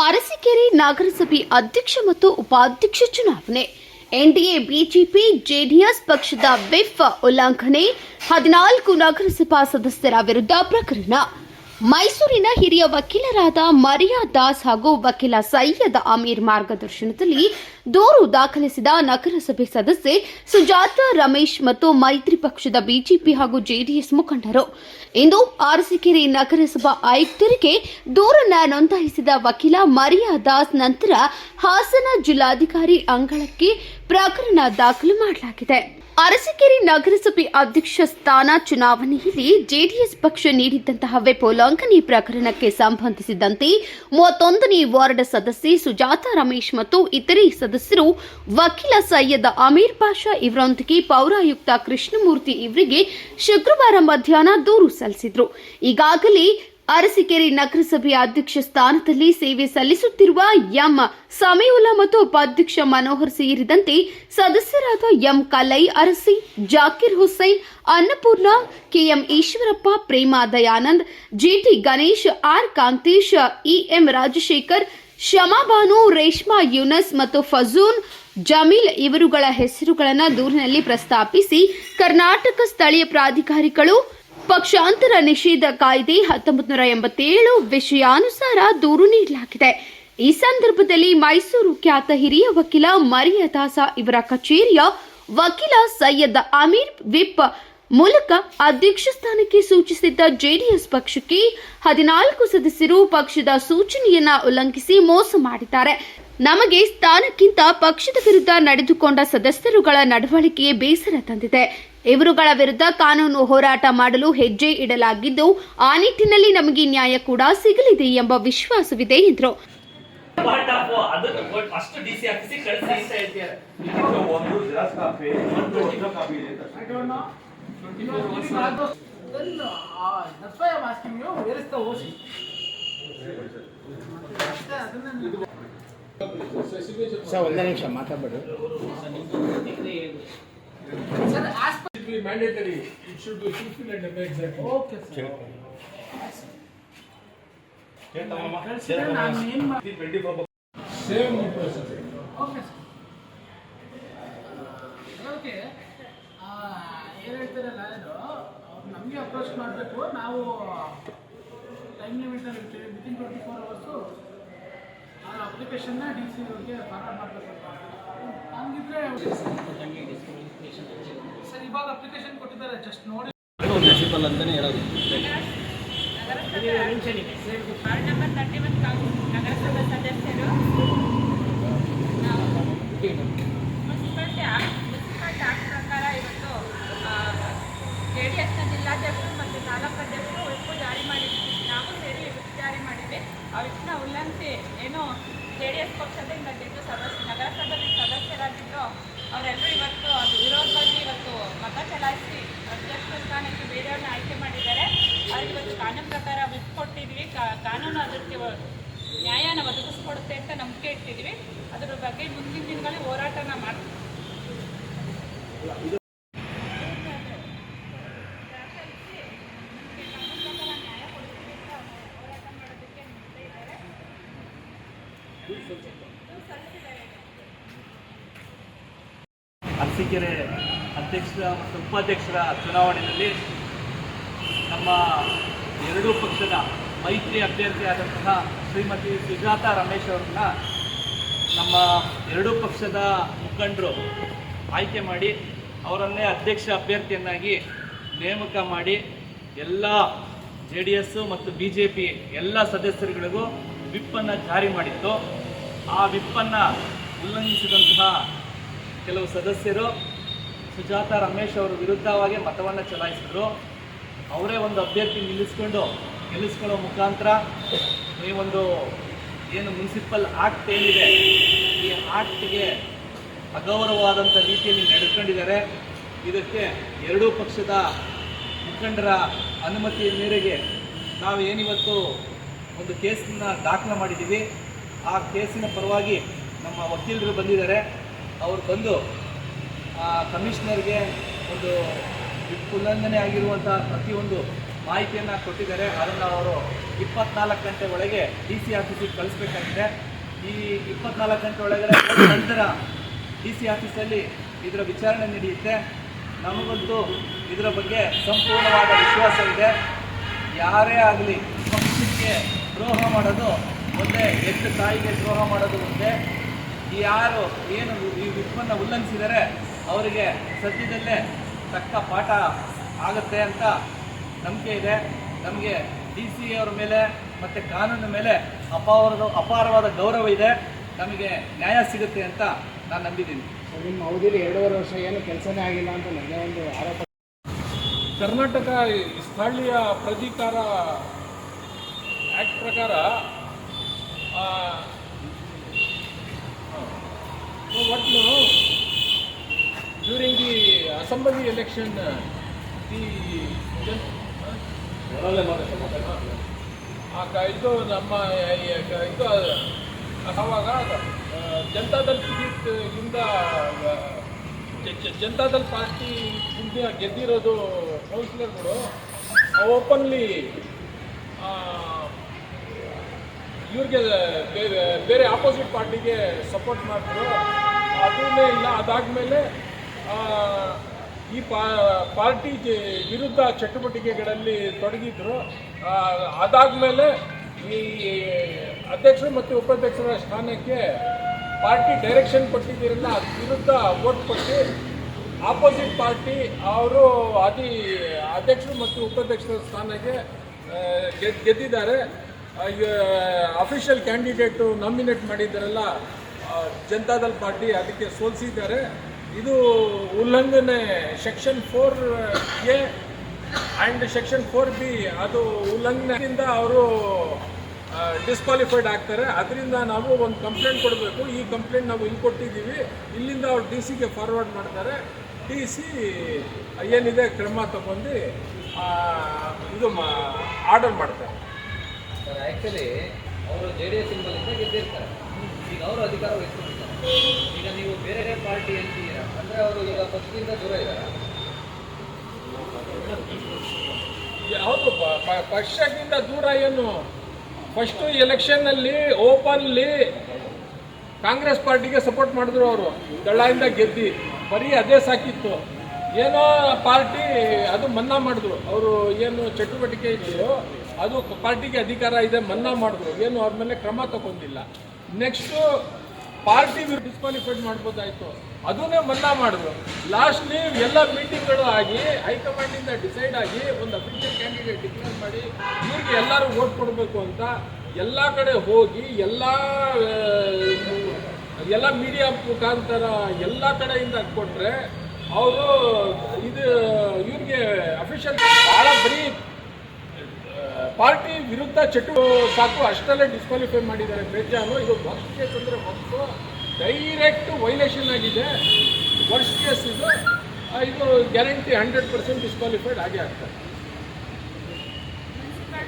ಅರಸೀಕೆರೆ ನಗರಸಭೆ ಅಧ್ಯಕ್ಷ ಮತ್ತು ಉಪಾಧ್ಯಕ್ಷ ಚುನಾವಣೆ. ಎನ್ಡಿಎ, ಬಿಜೆಪಿ, ಜೆಡಿಎಸ್ ಪಕ್ಷದ ವಿಫ್ ಉಲ್ಲಂಘನೆ. ಹದಿನಾಲ್ಕು ನಗರಸಭಾ ಸದಸ್ಯರ ವಿರುದ್ಧ ಪ್ರಕರಣ. ಮೈಸೂರಿನ ಹಿರಿಯ ವಕೀಲರಾದ ಮರಿಯಾ ದಾಸ್ ಹಾಗೂ ವಕೀಲ ಸೈಯದ್ ಅಮೀರ್ ಮಾರ್ಗದರ್ಶನದಲ್ಲಿ ದೂರು ದಾಖಲಿಸಿದ ನಗರಸಭೆ ಸದಸ್ಯೆ ಸುಜಾತ ರಮೇಶ್ ಮತ್ತು ಮೈತ್ರಿ ಪಕ್ಷದ ಬಿಜೆಪಿ ಹಾಗೂ ಜೆಡಿಎಸ್ ಮುಖಂಡರು. ಇಂದು ಅರಸೀಕೆರೆ ನಗರಸಭಾ ಆಯುಕ್ತರಿಗೆ ದೂರನ್ನ ನೋಂದಾಯಿಸಿದ ವಕೀಲ ಮರಿಯಾ ದಾಸ್ ನಂತರ ಹಾಸನ ಜಿಲ್ಲಾಧಿಕಾರಿ ಅಂಗಳಕ್ಕೆ ಪ್ರಕರಣ ದಾಖಲು ಮಾಡಲಾಗಿದೆ. ಅರಸೀಕೆರೆ ನಗರಸಭೆ ಅಧ್ಯಕ್ಷ ಸ್ಥಾನ ಚುನಾವಣೆಯಲ್ಲಿ ಜೆಡಿಎಸ್ ಪಕ್ಷ ನೀಡಿದ್ದಂತಹ ವೆಪ್ ಉಲ್ಲಂಘನೆ ಪ್ರಕರಣಕ್ಕೆ ಸಂಬಂಧಿಸಿದಂತೆ ಮೂವತ್ತೊಂದನೇ ವಾರ್ಡ್ ಸದಸ್ಯೆ ಸುಜಾತ ರಮೇಶ್ ಮತ್ತು ಇತರೆ ಸದಸ್ಯರು ವಕೀಲ ಸೈಯದ್ ಅಮೀರ್ ಪಾಷಾ ಇವರೊಂದಿಗೆ ಪೌರಾಯುಕ್ತ ಕೃಷ್ಣಮೂರ್ತಿ ಇವರಿಗೆ ಶುಕ್ರವಾರ ಮಧ್ಯಾಹ್ನ ದೂರು ಸಲ್ಲಿಸಿದ್ರು. ಈಗಾಗಲೇ ಅರಸೀಕೆರೆ ನಗರಸಭೆಯ ಅಧ್ಯಕ್ಷ ಸ್ಥಾನದಲ್ಲಿ ಸೇವೆ ಸಲ್ಲಿಸುತ್ತಿರುವ ಎಂ ಸಮೀವುಲ್ಲಾ ಮತ್ತು ಉಪಾಧ್ಯಕ್ಷ ಮನೋಹರ್ ಸೇರಿದಂತೆ ಸದಸ್ಯರಾದ M Kalai Arasi, Zakir Hussain, Annapurna, KM Eshwarappa, Prema Dayanand, GT Ganesh, R Kantesh, EM Rajashekar Shamabanu Reshma Yunus ಮತ್ತು ಫಜೂನ್ ಜಮೀಲ್ ಇವರುಗಳ ಹೆಸರುಗಳನ್ನು ದೂರಿನಲ್ಲಿ ಪ್ರಸ್ತಾಪಿಸಿ ಕರ್ನಾಟಕ ಸ್ಥಳೀಯ ಪ್ರಾಧಿಕಾರಿಗಳು ಪಕ್ಷಾಂತರ ನಿಷೇಧ ಕಾಯ್ದೆ ಹತ್ತೊಂಬತ್ತು ನೂರ ಎಂಬತ್ತೇಳು ವಿಷಯಾನುಸಾರ ದೂರು ನೀಡಲಾಗಿದೆ. ಈ ಸಂದರ್ಭದಲ್ಲಿ ಮೈಸೂರು ಖ್ಯಾತ ಹಿರಿಯ ವಕೀಲ ಮರಿಯದಾಸ ಇವರ ಕಚೇರಿಯ ವಕೀಲ ಸೈಯದ್ ಅಮೀರ್ ವಿಪ್ ಮೂಲಕ ಅಧ್ಯಕ್ಷ ಸ್ಥಾನಕ್ಕೆ ಸೂಚಿಸಿದ್ದ ಜೆಡಿಎಸ್ ಪಕ್ಷಕ್ಕೆ ಹದಿನಾಲ್ಕು ಸದಸ್ಯರು ಪಕ್ಷದ ಸೂಚನೆಯನ್ನ ಉಲ್ಲಂಘಿಸಿ ಮೋಸ ಮಾಡಿದ್ದಾರೆ. ನಮಗೆ ಸ್ಥಾನಕ್ಕಿಂತ ಪಕ್ಷದ ವಿರುದ್ಧ ನಡೆದುಕೊಂಡ ಸದಸ್ಯರುಗಳ ನಡವಳಿಕೆ ಬೇಸರ ತಂದಿದೆ. ಇವರುಗಳ ವಿರುದ್ಧ ಕಾನೂನು ಹೋರಾಟ ಮಾಡಲು ಹೆಜ್ಜೆ ಇಡಲಾಗಿದ್ದು ಆ ನಿಟ್ಟಿನಲ್ಲಿ ನಮಗೆ ನ್ಯಾಯ ಕೂಡ ಸಿಗಲಿದೆ ಎಂಬ ವಿಶ್ವಾಸವಿದೆ ಎಂದರು. Uh, ಸರ್ ಒಂದೇ ನಿಮಿಷ ಮಾತಾಡ್ಬೇಡಿ. Sir, as per- It will be mandatory. It should be fulfilled and obeyed exactly. Okay, sir. Same process. Okay sir okay ಏನು ಹೇಳ್ತಾರಲ್ಲ ಇದು ಅವ್ರು ನಮಗೆ ಅಪ್ರೋಚ್ ಮಾಡಬೇಕು. ನಾವು ಟೈಮ್ ಲಿಮಿಟಲ್ಲಿ ಇರ್ತೀವಿ. ವಿತಿನ್ ಟ್ವೆಂಟಿ ಫೋರ್ ಅವರ್ಸು ಆ ಅಪ್ಲಿಕೇಶನ್ನ ಡಿ ಸಿ ಅವ್ರಿಗೆ ಫಾರ್ವರ್ಡ್ ಮಾಡಬೇಕು ಹಂಗಿದ್ರೆ ಸರ್ ಇವಾಗ ಅಪ್ಲಿಕೇಶನ್ ಕೊಟ್ಟಿದ್ದಾರೆ ಜಸ್ಟ್ ನೋಡಿ. ಮುನ್ಸಿಪಲ್ ಅಂತಾನೆ ಹೇಳೋದು. ವಾರ್ಡ್ ನಂಬರ್ ತರ್ಟಿ ಒನ್ ನಗರಸಭಾ ಸದಸ್ಯರು. ನಾವು ಮುನ್ಸಿಪಾಲ್ಟಿ ಮುನ್ಸಿಪಾಲ್ಟಿ ಆಕ್ಟ್ ಪ್ರಕಾರ ಇವತ್ತು ಜೆ ಡಿ ಎಸ್ನ ಜಿಲ್ಲಾಧ್ಯಕ್ಷರು ಮತ್ತು ತಾಲೂಕು ಅಧ್ಯಕ್ಷರು ವಿಪ್ ಜಾರಿ ಮಾಡಿದ್ವಿ ನಾವು ಸೇರಿ ವಿಪ್ ಜಾರಿ ಮಾಡಿದ್ವಿ ಆ ವಿಪ್ನ ಉಲ್ಲಂಘಿಸಿ ಏನು ಜೆ ಡಿ ಎಸ್ ಪಕ್ಷದಿಂದ ಗೆದ್ದು ಸದಸ್ಯ ನಗರಸಭೆ ಸದಸ್ಯರಾಗಿದ್ದು ಅವರೆಲ್ಲರೂ ಇವತ್ತು ಅದು ವಿರೋಧವಾಗಿ ಇವತ್ತು ಮತ ಚಲಾಯಿಸಿ ಅಧ್ಯಕ್ಷ ಸ್ಥಾನಕ್ಕೆ ಬೇರೆಯವ್ರನ್ನ ಆಯ್ಕೆ ಮಾಡಿದ್ದಾರೆ ಅವ್ರಿಗೆ ಇವತ್ತು ಕಾನೂನು ಪ್ರಕಾರ ವಿಪ್ ಕೊಟ್ಟಿದ್ವಿ ಕಾ- ಕಾನೂನು ಅದಕ್ಕೆ ವ- ನ್ಯಾಯನ ಒದಗಿಸ್ಕೊಡುತ್ತೆ ಅಂತ ನಂಬಿಕೆ ಇಟ್ಟಿದ್ವಿ ಅದರ ಬಗ್ಗೆ ಮುಂದಿನ ದಿನಗಳಲ್ಲಿ ಹೋರಾಟನ ಮಾಡ್ತೀವಿ ಅರಸೀಕೆರೆ ಅಧ್ಯಕ್ಷರ ಮತ್ತು ಉಪಾಧ್ಯಕ್ಷರ ಚುನಾವಣೆಯಲ್ಲಿ ನಮ್ಮ ಎರಡೂ ಪಕ್ಷದ ಮೈತ್ರಿ ಅಭ್ಯರ್ಥಿಯಾದಂತಹ ಶ್ರೀಮತಿ ಸುಜಾತ ರಮೇಶ್ ಅವರನ್ನು ನಮ್ಮ ಎರಡೂ ಪಕ್ಷದ ಮುಖಂಡರು ಆಯ್ಕೆ ಮಾಡಿ ಅವರನ್ನೇ ಅಧ್ಯಕ್ಷ ಅಭ್ಯರ್ಥಿಯನ್ನಾಗಿ ನೇಮಕ ಮಾಡಿ ಎಲ್ಲ ಜೆ ಡಿ ಎಸ್ಸು ಮತ್ತು ಬಿ ಜೆ ಪಿ ಎಲ್ಲ ಸದಸ್ಯರುಗಳಿಗೂ ವಿಪ್ಪನ್ನು ಜಾರಿ ಮಾಡಿತ್ತು. ಆ ವಿಪ್ಪನ್ನು ಉಲ್ಲಂಘಿಸಿದಂತಹ ಕೆಲವು ಸದಸ್ಯರು ಸುಜಾತ ರಮೇಶ್ ಅವರ ವಿರುದ್ಧವಾಗಿ ಮತವನ್ನು ಚಲಾಯಿಸಿದರು. ಅವರೇ ಒಂದು ಅಭ್ಯರ್ಥಿ ನಿಲ್ಲಿಸ್ಕೊಂಡು ಗೆಲ್ಲಿಸ್ಕೊಳ್ಳೋ ಮುಖಾಂತರ ಈ ಒಂದು ಏನು ಮುನ್ಸಿಪಲ್ ಆಕ್ಟ್ ಏನಿದೆ, ಈ ಆಕ್ಟ್ಗೆ ಅಗೌರವವಾದಂಥ ರೀತಿಯಲ್ಲಿ ನಡೆದುಕೊಂಡಿದ್ದಾರೆ ಇದಕ್ಕೆ ಎರಡೂ ಪಕ್ಷದ ಮುಖಂಡರ ಅನುಮತಿಯ ಮೇರೆಗೆ ನಾವು ಏನಿವತ್ತು ಒಂದು ಕೇಸನ್ನ ದಾಖಲು ಮಾಡಿದ್ದೀವಿ. ಆ ಕೇಸಿನ ಪರವಾಗಿ ನಮ್ಮ ವಕೀಲರು ಬಂದಿದ್ದಾರೆ. ಅವರು ಬಂದು ಕಮಿಷನರ್ಗೆ ಒಂದು ಉಲ್ಲಂಘನೆ ಆಗಿರುವಂಥ ಪ್ರತಿಯೊಂದು ಮಾಹಿತಿಯನ್ನು ಕೊಟ್ಟಿದ್ದಾರೆ. ಅದನ್ನು ಅವರು ಇಪ್ಪತ್ನಾಲ್ಕು ಗಂಟೆ ಒಳಗೆ ಡಿ ಸಿ ಆಫೀಸಿಗೆ ಕಳಿಸ್ಬೇಕಾಗಿದೆ. ಈ ಇಪ್ಪತ್ನಾಲ್ಕು ಗಂಟೆ ಒಳಗಡೆ ನಂತರ ಡಿ ಸಿ ಆಫೀಸಲ್ಲಿ ಇದರ ವಿಚಾರಣೆ ನಡೆಯುತ್ತೆ. ನಮಗಂತೂ ಇದರ ಬಗ್ಗೆ ಸಂಪೂರ್ಣವಾದ ವಿಶ್ವಾಸ ಇದೆ. ಯಾರೇ ಆಗಲಿ ಪಕ್ಷಕ್ಕೆ ದ್ರೋಹ ಮಾಡೋದು ಒಂದೇ, ಎಷ್ಟು ತಾಯಿಗೆ ದ್ರೋಹ ಮಾಡೋದು ಒಂದೇ. ಯಾರು ಏನು ಈ ವಿಪ್ಪನ್ನು ಉಲ್ಲಂಘಿಸಿದರೆ ಅವರಿಗೆ ಸದ್ಯದಲ್ಲೇ ತಕ್ಕ ಪಾಠ ಆಗುತ್ತೆ ಅಂತ ನಂಬಿಕೆ ಇದೆ. ನಮಗೆ ಡಿ ಸಿ ಅವರ ಮೇಲೆ ಮತ್ತು ಕಾನೂನು ಮೇಲೆ ಅಪಾರದ ಅಪಾರವಾದ ಗೌರವ ಇದೆ. ನಮಗೆ ನ್ಯಾಯ ಸಿಗುತ್ತೆ ಅಂತ ನಾನು ನಂಬಿದ್ದೀನಿ. ನಿಮ್ಮ ಅವಧಿಯಲ್ಲಿ ಎರಡೂವರೆ ವರ್ಷ ಏನು ಕೆಲಸನೇ ಆಗಿಲ್ಲ ಅಂತ ನನಗೆ ಒಂದು ಆರೋಪ ಕರ್ನಾಟಕ ಸ್ಥಳೀಯ ಪ್ರಧಿಕಾರ ಆ್ಯಕ್ಟ್ ಪ್ರಕಾರ ಒಟ್ಟು during the assembly election assembly ಇದು ನಮ್ಮ ಇದು ಜನತಾದಲ್ ಜನತಾದಳ್ ಟಿಕೆಟ್ ಇಂದ ಆ, ಜ- ಜ- ಪಾರ್ಟಿ ಹಿಂದಿನ ಗೆದ್ದಿರೋದು ಕೌನ್ಸಿಲರ್ಗಳು ಓಪನ್ಲಿ ಇವ್ರಿಗೆ ಬೇರೆ ಆಪೋಸಿಟ್ ಪಾರ್ಟಿಗೆ ಸಪೋರ್ಟ್ ಮಾಡಿದ್ರು ಅದನ್ನೇ ಇಲ್ಲ ಅದಾದಮೇಲೆ ಈ ಪಾರ್ಟಿ ವಿರುದ್ಧ ಚಟುವಟಿಕೆಗಳಲ್ಲಿ ತೊಡಗಿದ್ರು. ಆ, ಅದಾದ್ಮೇಲೆ ಈ ಅಧ್ಯಕ್ಷರು ಮತ್ತು ಉಪಾಧ್ಯಕ್ಷರ ಸ್ಥಾನಕ್ಕೆ ಪಾರ್ಟಿ ಡೈರೆಕ್ಷನ್ ಕೊಟ್ಟಿದ್ದೀರಲ್ಲ ಅದ್ರ ವಿರುದ್ಧ ವೋಟ್ ಕೊಟ್ಟು ಆಪೋಸಿಟ್ ಪಾರ್ಟಿ ಅವರು ಅದಿ ಅಧ್ಯಕ್ಷರು ಮತ್ತು ಉಪಾಧ್ಯಕ್ಷರ ಸ್ಥಾನಕ್ಕೆ ಗೆದ್ದಿದ್ದಾರೆ. ಅಫಿಷಿಯಲ್ ಕ್ಯಾಂಡಿಡೇಟು ನಾಮಿನೇಟ್ ಮಾಡಿದ್ದಾರಲ್ಲ ಜನತಾದಲ್ ಪಾರ್ಟಿ ಅದಕ್ಕೆ ಸೋಲಿಸಿದ್ದಾರೆ. ಇದು ಉಲ್ಲಂಘನೆ section four, A and section four B, ಅದು ಉಲ್ಲಂಘನೆಯಿಂದ ಅವರು ಡಿಸ್ಕ್ವಾಲಿಫೈಡ್ ಆಗ್ತಾರೆ. ಅದರಿಂದ ನಾವು ಒಂದು ಕಂಪ್ಲೇಂಟ್ ಕೊಡಬೇಕು. ಈ ಕಂಪ್ಲೇಂಟ್ ನಾವು ಇಲ್ಲಿ ಕೊಟ್ಟಿದ್ದೀವಿ. ಇಲ್ಲಿಂದ ಅವ್ರು ಡಿ ಸಿಗೆ ಫಾರ್ವರ್ಡ್ ಮಾಡ್ತಾರೆ. ಡಿ ಸಿ ಏನಿದೆ ಕ್ರಮ ತಗೊಂಡು ಇದು ಮಾ ಆರ್ಡರ್ ಮಾಡ್ತಾರೆ. ಸರ್ ಆ್ಯಕ್ಚುಲಿ ಅವರು ಜೆ ಡಿ ಎಸ್ ಗೆದ್ದಿರ್ತಾರೆ. ಈಗ ಅವರು ಅಧಿಕಾರ ವಹಿಸ್ಕೊಂಡಿದ್ದಾರೆ ಈಗ ನೀವು ಬೇರೆ ಪಾರ್ಟಿ ಅಂತೀರಾ ಅವರು ಈಗ ಪಕ್ಷದಿಂದ ದೂರ ಇದ್ದಾರೆ. ಪ- ಪಕ್ಷದಿಂದ ದೂರ ಏನು? ಫಸ್ಟು ಎಲೆಕ್ಷನ್ನಲ್ಲಿ ಓಪನ್ಲಿ ಕಾಂಗ್ರೆಸ್ ಪಾರ್ಟಿಗೆ ಸಪೋರ್ಟ್ ಮಾಡಿದ್ರು ಅವರು. ದಳ್ಳಾಯಿಂದ ಗೆದ್ದಿ. ಬರೀ ಅದೇ ಸಾಕಿತ್ತು. ಏನೋ ಪಾರ್ಟಿ, ಅದು ಮನ್ನಾ ಮಾಡಿದ್ರು. ಅವರು ಏನು ಚಟುವಟಿಕೆ ಇದೆಯೋ ಅದು ಪಾರ್ಟಿಗೆ ಅಧಿಕಾರ ಇದೆ, ಮನ್ನಾ ಮಾಡಿದ್ರು. ಏನು ಅವ್ರ ಮೇಲೆ ಕ್ರಮ ತಗೊಂಡಿಲ್ಲ. ನೆಕ್ಸ್ಟು ಪಾರ್ಟಿ ಡಿಸ್ಕ್ವಾಲಿಫೈಡ್ ಮಾಡ್ಬೋದಾಯ್ತು. ಅದನ್ನೇ ಮನ್ನಾ ಮಾಡಿದ್ರು ಲಾಸ್ಟ್ಲಿ ಎಲ್ಲ ಮೀಟಿಂಗ್ಗಳು ಆಗಿ ಹೈಕಮಾಂಡಿಂದ ಡಿಸೈಡ್ ಆಗಿ ಒಂದು ಅಫಿಷಿಯಲ್ ಕ್ಯಾಂಡಿಡೇಟ್ ಡಿಕ್ಲೇರ್ ಮಾಡಿ, ಇವ್ರಿಗೆ ಎಲ್ಲರೂ ಓಟ್ ಕೊಡಬೇಕು ಅಂತ ಎಲ್ಲ ಕಡೆ ಹೋಗಿ, ಎಲ್ಲ ಎಲ್ಲ ಮೀಡಿಯಾ ಮುಖಾಂತರ ಎಲ್ಲ ಕಡೆಯಿಂದ ಕೊಟ್ಟರೆ ಅವರು ಇದು, ಇವ್ರಿಗೆ ಅಫಿಷಿಯಲ್ ಭಾಳ ಬರೀ ಪಾರ್ಟಿ ವಿರುದ್ಧ ಚಟು ಸಾಕು, ಅಷ್ಟಲ್ಲೇ ಡಿಸ್ಕ್ವಾಲಿಫೈ ಮಾಡಿದ್ದಾರೆ ಬೇಜಾನು ಇದು ವರ್ಸ್ಟ್ ಕೇಸ್ ಅಂದರೆ ವರ್ಸ್ಟು ಡೈರೆಕ್ಟ್ ವೈಲೇಷನ್ ಆಗಿದೆ. ವರ್ಸ್ಟ್ ಕೇಸ್ ಇದು. ಇದು ಗ್ಯಾರಂಟಿ ಹಂಡ್ರೆಡ್ ಪರ್ಸೆಂಟ್ ಡಿಸ್ಕ್ವಾಲಿಫೈಡ್ ಆಗೇ ಆಗ್ತದೆ